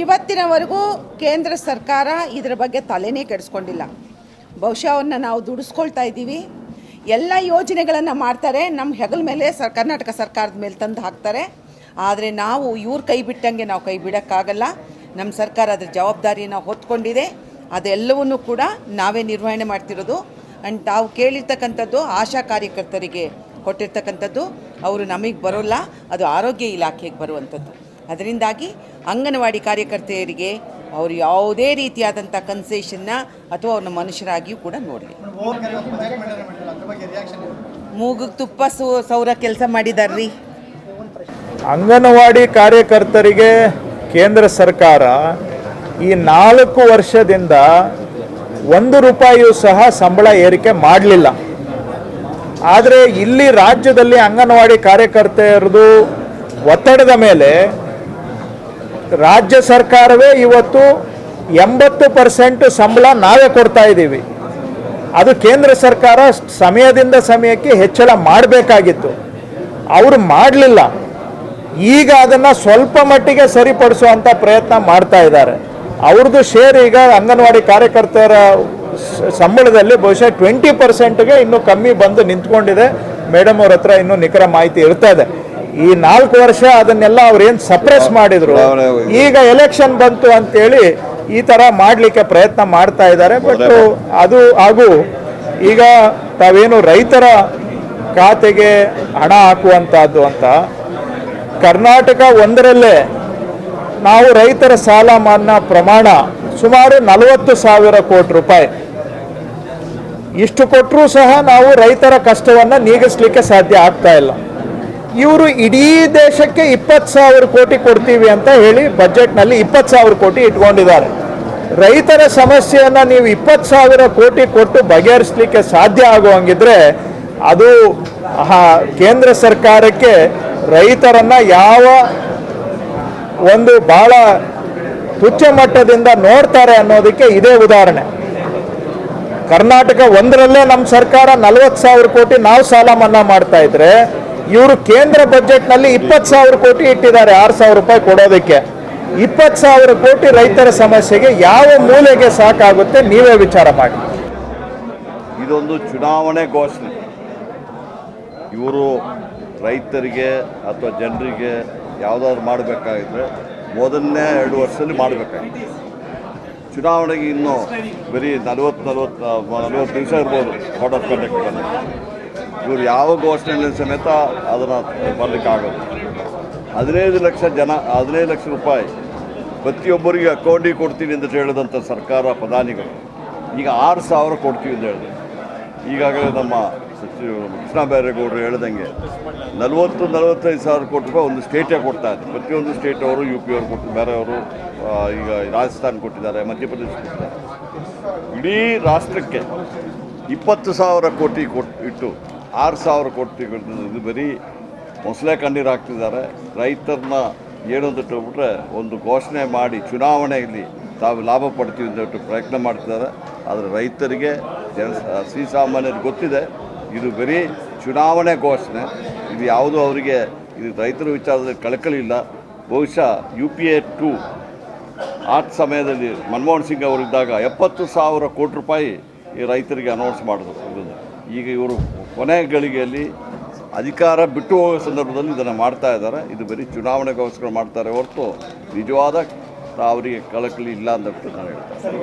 ಇವತ್ತಿನವರೆಗೂ ಕೇಂದ್ರ ಸರ್ಕಾರ ಇದರ ಬಗ್ಗೆ ತಲೆನೇ ಕೆಡಿಸ್ಕೊಂಡಿಲ್ಲ. ಬಹುಶಃ ಅವನ್ನ ನಾವು ದುಡಿಸ್ಕೊಳ್ತಾ ಇದ್ದೀವಿ. ಎಲ್ಲ ಯೋಜನೆಗಳನ್ನು ಮಾಡ್ತಾರೆ. ನಮ್ಮ ಹೆಗಲ ಮೇಲೆ ಸರ್, ಕರ್ನಾಟಕ ಸರ್ಕಾರದ ಮೇಲೆ ತಂದು ಹಾಕ್ತಾರೆ. ಆದರೆ ನಾವು ಇವ್ರ ಕೈ ಬಿಟ್ಟಂಗೆ ನಾವು ಕೈ ಬಿಡೋಕ್ಕಾಗಲ್ಲ. ನಮ್ಮ ಸರ್ಕಾರ ಅದರ ಜವಾಬ್ದಾರಿಯನ್ನು ಹೊತ್ಕೊಂಡಿದೆ. ಅದೆಲ್ಲವನ್ನೂ ಕೂಡ ನಾವೇ ನಿರ್ವಹಣೆ ಮಾಡ್ತಿರೋದು. ಆ್ಯಂಡ್ ತಾವು ಕೇಳಿರ್ತಕ್ಕಂಥದ್ದು ಆಶಾ ಕಾರ್ಯಕರ್ತರಿಗೆ ಕೊಟ್ಟಿರ್ತಕ್ಕಂಥದ್ದು. ಅವರು ನಮಗೆ ಬರೋಲ್ಲ. ಅದು ಆರೋಗ್ಯ ಇಲಾಖೆಗೆ ಬರುವಂಥದ್ದು. ಅದರಿಂದಾಗಿ ಅಂಗನವಾಡಿ ಕಾರ್ಯಕರ್ತೆಯರಿಗೆ ಅವರು ಯಾವುದೇ ರೀತಿಯಾದಂಥ ಕನ್ಸೇಷನ್ನ ಅಥವಾ ಅವ್ರನ್ನ ಮನುಷ್ಯರಾಗಿಯೂ ಕೂಡ ನೋಡಲಿ. ಮೂಗಕ್ಕೆ ತುಪ್ಪ ಸೌರ ಕೆಲಸ ಮಾಡಿದಾರ್ರಿ. ಅಂಗನವಾಡಿ ಕಾರ್ಯಕರ್ತರಿಗೆ ಕೇಂದ್ರ ಸರ್ಕಾರ ಈ ನಾಲ್ಕು ವರ್ಷದಿಂದ ಒಂದು ರೂಪಾಯಿಯೂ ಸಹ ಸಂಬಳ ಏರಿಕೆ ಮಾಡಲಿಲ್ಲ. ಆದರೆ ಇಲ್ಲಿ ರಾಜ್ಯದಲ್ಲಿ ಅಂಗನವಾಡಿ ಕಾರ್ಯಕರ್ತೆಯರದು ಒತ್ತಡದ ಮೇಲೆ ರಾಜ್ಯ ಸರ್ಕಾರವೇ ಇವತ್ತು ಎಂಬತ್ತು ಪರ್ಸೆಂಟ್ ಸಂಬಳ ನಾವೇ ಕೊಡ್ತಾ ಇದ್ದೀವಿ. ಅದು ಕೇಂದ್ರ ಸರ್ಕಾರ ಸಮಯದಿಂದ ಸಮಯಕ್ಕೆ ಹೆಚ್ಚಳ ಮಾಡಬೇಕಾಗಿತ್ತು. ಅವರು ಮಾಡಲಿಲ್ಲ. ಈಗ ಅದನ್ನು ಸ್ವಲ್ಪ ಮಟ್ಟಿಗೆ ಸರಿಪಡಿಸುವಂಥ ಪ್ರಯತ್ನ ಮಾಡ್ತಾ ಇದ್ದಾರೆ. ಅವ್ರದ್ದು ಶೇರ್ ಈಗ ಅಂಗನವಾಡಿ ಕಾರ್ಯಕರ್ತರ ಸಂಬಳದಲ್ಲಿ ಬಹುಶಃ ಟ್ವೆಂಟಿ ಪರ್ಸೆಂಟ್ಗೆ ಇನ್ನೂ ಕಮ್ಮಿ ಬಂದು ನಿಂತ್ಕೊಂಡಿದೆ. ಮೇಡಮ್ ಅವ್ರ ಹತ್ರ ಇನ್ನೂ ನಿಖರ ಮಾಹಿತಿ ಇರ್ತಾ ಇದೆ. ಈ ನಾಲ್ಕು ವರ್ಷ ಅದನ್ನೆಲ್ಲ ಅವ್ರೇನು ಸಪ್ರೆಸ್ ಮಾಡಿದ್ರು ಈಗ ಎಲೆಕ್ಷನ್ ಬಂತು ಅಂತೇಳಿ ಈ ತರ ಮಾಡಲಿಕ್ಕೆ ಪ್ರಯತ್ನ ಮಾಡ್ತಾ ಇದ್ದಾರೆ. ಬಟ್ ಅದು ಹಾಗೂ ಈಗ ತಾವೇನು ರೈತರ ಖಾತೆಗೆ ಹಣ ಹಾಕುವಂತಹದ್ದು ಅಂತ ಕರ್ನಾಟಕ ಒಂದರಲ್ಲೇ ನಾವು ರೈತರ ಸಾಲ ಮನ್ನಾ ಪ್ರಮಾಣ ಸುಮಾರು ನಲವತ್ತು ಸಾವಿರ ಕೋಟಿ ರೂಪಾಯಿ. ಇಷ್ಟು ಕೊಟ್ಟರೂ ಸಹ ನಾವು ರೈತರ ಕಷ್ಟವನ್ನು ನೀಗಿಸ್ಲಿಕ್ಕೆ ಸಾಧ್ಯ ಆಗ್ತಾ ಇಲ್ಲ. ಇವರು ಇಡೀ ದೇಶಕ್ಕೆ ಇಪ್ಪತ್ತು ಸಾವಿರ ಕೋಟಿ ಕೊಡ್ತೀವಿ ಅಂತ ಹೇಳಿ ಬಜೆಟ್ನಲ್ಲಿ ಇಪ್ಪತ್ತು ಸಾವಿರ ಕೋಟಿ ಇಟ್ಕೊಂಡಿದ್ದಾರೆ. ರೈತರ ಸಮಸ್ಯೆಯನ್ನು ನೀವು ಇಪ್ಪತ್ತು ಸಾವಿರ ಕೋಟಿ ಕೊಟ್ಟು ಬಗೆಹರಿಸಲಿಕ್ಕೆ ಸಾಧ್ಯ ಆಗುವಂಗಿದ್ರೆ ಅದು ಕೇಂದ್ರ ಸರ್ಕಾರಕ್ಕೆ ರೈತರನ್ನು ಯಾವ ಒಂದು ಭಾಳ ತುಚ್ಛ ಮಟ್ಟದಿಂದ ನೋಡ್ತಾರೆ ಅನ್ನೋದಕ್ಕೆ ಇದೇ ಉದಾಹರಣೆ. ಕರ್ನಾಟಕ ಒಂದರಲ್ಲೇ ನಮ್ಮ ಸರ್ಕಾರ ನಲವತ್ತು ಸಾವಿರ ಕೋಟಿ ನಾವು ಸಾಲ ಮನ್ನಾ ಮಾಡ್ತಾ ಇದ್ರೆ ಇವರು ಕೇಂದ್ರ ಬಜೆಟ್ನಲ್ಲಿ ಇಪ್ಪತ್ತು ಸಾವಿರ ಕೋಟಿ ಇಟ್ಟಿದ್ದಾರೆ, ಆರು ಸಾವಿರ ರೂಪಾಯಿ ಕೊಡೋದಕ್ಕೆ. ಇಪ್ಪತ್ತು ಸಾವಿರ ಕೋಟಿ ರೈತರ ಸಮಸ್ಯೆಗೆ ಯಾವ ಮೂಲೆಗೆ ಸಾಕಾಗುತ್ತೆ ನೀವೇ ವಿಚಾರ ಮಾಡಿ. ಇದೊಂದು ಚುನಾವಣೆ ಘೋಷಣೆ. ಇವರು ರೈತರಿಗೆ ಅಥವಾ ಜನರಿಗೆ ಯಾವುದಾದ್ರು ಮಾಡಬೇಕಾಗಿದ್ರೆ ಮೊದಲನೇ ಎರಡು ವರ್ಷದಲ್ಲಿ ಮಾಡಬೇಕಾಗಿತ್ತು. ಚುನಾವಣೆಗೆ ಇನ್ನೂ ಬರೀ ನಲವತ್ತು ನಲವತ್ತು ನಲವತ್ತು ದಿವಸ ಇರ್ಬೋದು ಆಫ್ ಕಂಡಕ್ಟ್ ಇವರು ಯಾವ ಘೋಷಣೆಯಲ್ಲಿ ಸಮೇತ ಅದನ್ನು ಬರಲಿಕ್ಕಾಗಲ್ಲ ಹದಿನೈದು ಲಕ್ಷ ಜನ, ಹದಿನೈದು ಲಕ್ಷ ರೂಪಾಯಿ ಪ್ರತಿಯೊಬ್ಬರಿಗೆ ಅಕೌಂಟಿಗೆ ಕೊಡ್ತೀನಿ ಅಂತ ಹೇಳಿದಂಥ ಸರ್ಕಾರ ಪ್ರಧಾನಿಗಳು, ಈಗ ಆರು ಸಾವಿರ ಕೊಡ್ತೀವಿ ಅಂತ ಹೇಳಿದ್ರು. ಈಗಾಗಲೇ ನಮ್ಮ ಸಚಿವ ಕೃಷ್ಣ ಬೈರೇಗೌಡರು ಹೇಳ್ದಂಗೆ ನಲವತ್ತು, ನಲವತ್ತೈದು ಸಾವಿರ ಕೋಟಿ ರೂಪಾಯಿ ಒಂದು ಸ್ಟೇಟೇ ಕೊಡ್ತಾ ಇದ್ದಾರೆ ಪ್ರತಿಯೊಂದು ಸ್ಟೇಟ್ ಅವರು, ಯು ಪಿ ಅವರು ಕೊಟ್ಟು ಬೇರೆಯವರು ಈಗ ರಾಜಸ್ಥಾನ್ ಕೊಟ್ಟಿದ್ದಾರೆ, ಮಧ್ಯಪ್ರದೇಶ ಕೊಟ್ಟಿದ್ದಾರೆ. ಇಡೀ ರಾಷ್ಟ್ರಕ್ಕೆ ಇಪ್ಪತ್ತು ಸಾವಿರ ಕೋಟಿ ಕೊಟ್ಟು ಇಟ್ಟು ಆರು ಸಾವಿರ ಕೋಟಿ ಇದು ಬರೀ ಮೊಸಳೆ ಕಣ್ಣೀರು ಹಾಕ್ತಿದ್ದಾರೆ. ರೈತರನ್ನ ಏನು ಅಂತ ಹೇಳ್ಬಿಟ್ರೆ ಒಂದು ಘೋಷಣೆ ಮಾಡಿ ಚುನಾವಣೆಯಲ್ಲಿ ತಾವು ಲಾಭ ಪಡ್ತೀವಿ ಅಂತ ಪ್ರಯತ್ನ ಮಾಡ್ತಿದ್ದಾರೆ. ಆದರೆ ರೈತರಿಗೆ ಜನ ಶ್ರೀಸಾಮಾನ್ಯರಿಗೆ ಗೊತ್ತಿದೆ. ಇದು ಬರೀ ಚುನಾವಣೆ ಘೋಷಣೆ. ಇದು ಯಾವುದೂ ಅವರಿಗೆ, ಇದು ರೈತರ ವಿಚಾರದಲ್ಲಿ ಕಳಕಳಿಲ್ಲ ಬಹುಶಃ ಯು ಪಿ ಎ ಟು ಆ ಸಮಯದಲ್ಲಿ ಮನಮೋಹನ್ ಸಿಂಗ್ ಅವರಿದ್ದಾಗ ಎಪ್ಪತ್ತು ಸಾವಿರ ಕೋಟಿ ರೂಪಾಯಿ ಈ ರೈತರಿಗೆ ಅನೌನ್ಸ್ ಮಾಡಿದ್ರು. ಈಗ ಇವರು ಕೊನೆ ಗಳಿಗೆಯಲ್ಲಿ ಅಧಿಕಾರ ಬಿಟ್ಟು ಹೋಗುವ ಸಂದರ್ಭದಲ್ಲಿ ಇದನ್ನು ಮಾಡ್ತಾ ಇದ್ದಾರೆ. ಇದು ಬರೀ ಚುನಾವಣೆಗೋಸ್ಕರ ಮಾಡ್ತಾರೆ ಹೊರತು ನಿಜವಾದ ಅವರಿಗೆ ಕಳಕಳಿ ಇಲ್ಲ ಅಂತ ನಾನು ಹೇಳ್ತೇನೆ